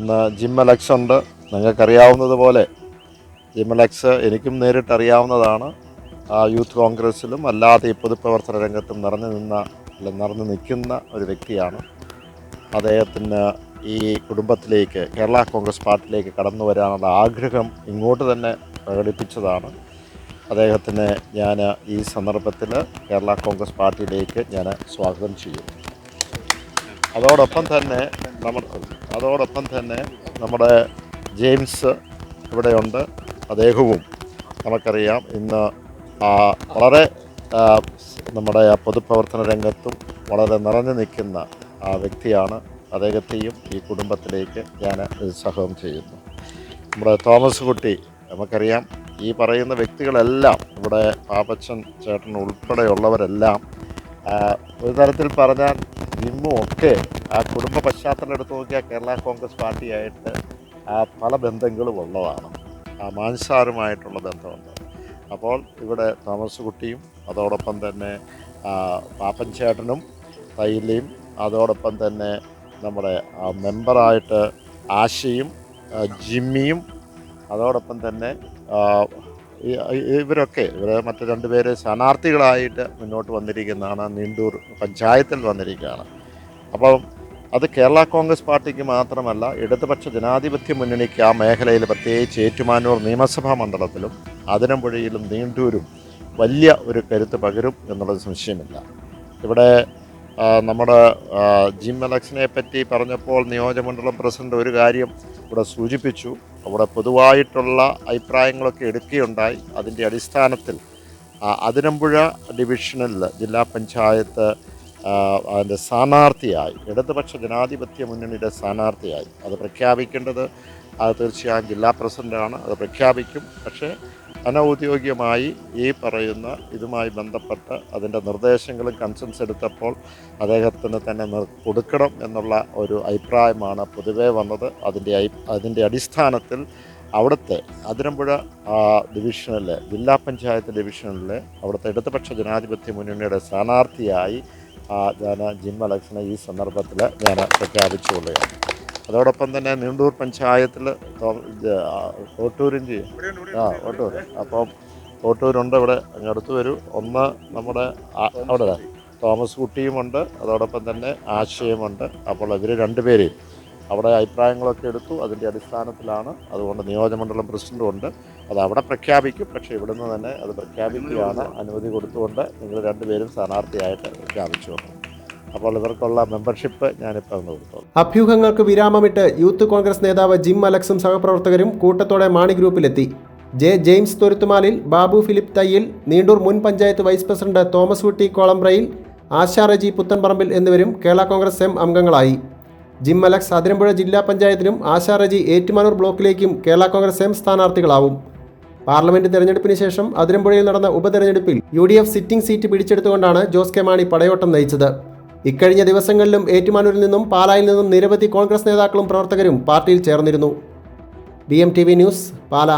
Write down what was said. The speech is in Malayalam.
ഇന്ന് ജിം അലക്സ് ഉണ്ട്. നിങ്ങൾക്കറിയാവുന്നതുപോലെ ജിം അലക്സ് എനിക്കും നേരിട്ട് അറിയാവുന്നതാണ് ആ യൂത്ത് കോൺഗ്രസ്സിലും അല്ലാതെ ഈ പൊതുപ്രവർത്തന രംഗത്തും നിറഞ്ഞു നിന്ന അല്ല നിറഞ്ഞു നിൽക്കുന്ന ഒരു വ്യക്തിയാണ്. അദ്ദേഹത്തിന് ഈ കുടുംബത്തിലേക്ക് കേരള കോൺഗ്രസ് പാർട്ടിയിലേക്ക് കടന്നു വരാനുള്ള ആഗ്രഹം ഇങ്ങോട്ട് തന്നെ പ്രകടിപ്പിച്ചതാണ്. അദ്ദേഹത്തിന് ഞാൻ ഈ സന്ദർഭത്തിൽ കേരള കോൺഗ്രസ് പാർട്ടിയിലേക്ക് ഞാൻ സ്വാഗതം ചെയ്യും അതോടൊപ്പം തന്നെ നമ്മൾ അതോടൊപ്പം തന്നെ നമ്മുടെ ജെയിംസ് ഇവിടെയുണ്ട്. അദ്ദേഹവും നമുക്കറിയാം ഇന്ന് വളരെ നമ്മുടെ പൊതുപ്രവർത്തന രംഗത്തും വളരെ നിറഞ്ഞു നിൽക്കുന്ന ആ വ്യക്തിയാണ്. അദ്ദേഹത്തെയും ഈ കുടുംബത്തിലേക്ക് ഞാൻ സഹം ചെയ്യുന്നു. നമ്മുടെ തോമസ് കുട്ടി നമുക്കറിയാം ഈ പറയുന്ന വ്യക്തികളെല്ലാം ഇവിടെ പാപ്പച്ചൻ ചേട്ടൻ ഉൾപ്പെടെയുള്ളവരെല്ലാം ഒരു തരത്തിൽ പറഞ്ഞാൽ ഇന്നും ഒക്കെ ആ കുടുംബ പശ്ചാത്തലം എടുത്ത് നോക്കിയാൽ കേരള കോൺഗ്രസ് പാർട്ടിയായിട്ട് പല ബന്ധങ്ങളും ഉള്ളതാണ്. ആ മാൻസാറുമായിട്ടുള്ള ബന്ധമുണ്ട്. അപ്പോൾ ഇവിടെ തോമസ് കുട്ടിയും അതോടൊപ്പം തന്നെ പാപ്പൻ ചേട്ടനും തൈലയും അതോടൊപ്പം തന്നെ നമ്മുടെ മെമ്പറായിട്ട് ആശയും ജിമ്മിയും അതോടൊപ്പം തന്നെ ഇവരൊക്കെ ഇവരെ മറ്റു രണ്ടുപേര് സ്ഥാനാർത്ഥികളായിട്ട് മുന്നോട്ട് വന്നിരിക്കുന്നതാണ്. നീണ്ടൂർ പഞ്ചായത്തിൽ വന്നിരിക്കുകയാണ്. അപ്പം അത് കേരള കോൺഗ്രസ് പാർട്ടിക്ക് മാത്രമല്ല ഇടതുപക്ഷ ജനാധിപത്യ മുന്നണിക്ക് ആ മേഖലയിൽ പ്രത്യേകിച്ച് ഏറ്റുമാനൂർ നിയമസഭാ മണ്ഡലത്തിലും അതിരമ്പുഴയിലും നീണ്ടൂരും വലിയ ഒരു കരുത്ത് പകരും എന്നുള്ളത് സംശയമില്ല. ഇവിടെ നമ്മുടെ ജിം അലക്സിനെ പറ്റി പറഞ്ഞപ്പോൾ നിയോജകമണ്ഡലം പ്രസിഡന്റ് ഒരു കാര്യം ഇവിടെ സൂചിപ്പിച്ചു. അവിടെ പൊതുവായിട്ടുള്ള അഭിപ്രായങ്ങളൊക്കെ എടുക്കുകയുണ്ടായി. അതിന്റെ അടിസ്ഥാനത്തിൽ അതിരമ്പുഴ ഡിവിഷനിൽ ജില്ലാ പഞ്ചായത്ത് അതിന്റെ സ്ഥാനാർത്ഥിയായി. ഇടതുപക്ഷ ജനാധിപത്യ മുന്നണിയുടെ സ്ഥാനാർത്ഥിയായി. അത് പ്രഖ്യാപിക്കേണ്ടത് അത് തീർച്ചയായും ജില്ലാ പ്രസിഡന്റാണ് അത് പ്രഖ്യാപിക്കും. പക്ഷേ അനൗദ്യോഗികമായി ഈ പറയുന്ന ഇതുമായി ബന്ധപ്പെട്ട് അതിന്റെ നിർദ്ദേശങ്ങളും കൺസൻസ് എടുത്തപ്പോൾ അദ്ദേഹത്തിന് തന്നെ കൊടുക്കണം എന്നുള്ള ഒരു അഭിപ്രായമാണ് പൊതുവേ വന്നത്. അതിന്റെ അതിന്റെ അടിസ്ഥാനത്തിൽ അവിടുത്തെ അതിരമ്പുഴ ഡിവിഷനിലെ ജില്ലാ പഞ്ചായത്ത് ഡിവിഷനിലെ അവിടുത്തെ ഇടതുപക്ഷ ജനാധിപത്യ മുന്നണിയുടെ സ്ഥാനാർത്ഥിയായി ഞാൻ ജിമ്മ അലക്സിനെ ഈ സന്ദർഭത്തിൽ ഞാൻ പ്രഖ്യാപിച്ചുകൊള്ളുകയാണ്. അതോടൊപ്പം തന്നെ നീണ്ടൂർ പഞ്ചായത്തിൽ ഓട്ടൂരും ചെയ്യും. ആ ഓട്ടൂർ അപ്പം ഓട്ടൂരുണ്ട് ഇവിടെ. അങ്ങടുത്ത് വരൂ. ഒന്ന് നമ്മുടെ അവിടെ തോമസ് കുട്ടിയുമുണ്ട്. അതോടൊപ്പം തന്നെ ആശയമുണ്ട്. അപ്പോൾ ഇവർ രണ്ടുപേരെയും അവിടെ അഭിപ്രായങ്ങളൊക്കെ എടുത്തു. അതിന്റെ അടിസ്ഥാനത്തിലാണ് അതുകൊണ്ട് നിയോജകമണ്ഡലം പ്രസിഡന്റും ഉണ്ട്. അത് അവിടെ പ്രഖ്യാപിക്കും. പക്ഷേ ഇവിടെ നിന്ന് തന്നെ അത് പ്രഖ്യാപിക്കുകയാണ് അനുമതി കൊടുത്തുകൊണ്ട് നിങ്ങൾ രണ്ടുപേരും സ്ഥാനാർത്ഥിയായിട്ട് പ്രഖ്യാപിച്ചു അപ്പോൾ ഇവർക്കുള്ള മെമ്പർഷിപ്പ് ഞാനിപ്പോൾ ഒന്ന് കൊടുത്തോളൂ. അഭ്യൂഹങ്ങൾക്ക് വിരാമമിട്ട് യൂത്ത് കോൺഗ്രസ് നേതാവ് ജിം അലക്സും സഹപ്രവർത്തകരും കൂട്ടത്തോടെ മാണി ഗ്രൂപ്പിലെത്തി. ജെ ജെയിംസ് തുരുത്തുമാലിൽ ബാബു ഫിലിപ്പ് തയ്യിൽ നീണ്ടൂർ മുൻ പഞ്ചായത്ത് വൈസ് പ്രസിഡന്റ് തോമസ് കുട്ടി കോളംബ്രയിൽ ആശാ റജി പുത്തൻപറമ്പിൽ എന്നിവരും കേരള കോൺഗ്രസ് എം അംഗങ്ങളായി. ജിം അലക്സ് അതിരമ്പുഴ ജില്ലാ പഞ്ചായത്തിലും ആശാറജി ഏറ്റുമാനൂർ ബ്ലോക്കിലേക്കും കേരള കോൺഗ്രസ് എം സ്ഥാനാർത്ഥികളാവും. പാർലമെന്റ് തെരഞ്ഞെടുപ്പിന് ശേഷം അതിരമ്പുഴയിൽ നടന്ന ഉപതെരഞ്ഞെടുപ്പിൽ U D F sitting seat പിടിച്ചെടുത്തുകൊണ്ടാണ് Jose K Mani പടയോട്ടം നയിച്ചത്. ഇക്കഴിഞ്ഞ ദിവസങ്ങളിലും ഏറ്റുമാനൂരിൽ നിന്നും പാലായിൽ നിന്നും നിരവധി കോൺഗ്രസ് നേതാക്കളും പ്രവർത്തകരും പാർട്ടിയിൽ ചേർന്നിരുന്നു. B M T V news Pala.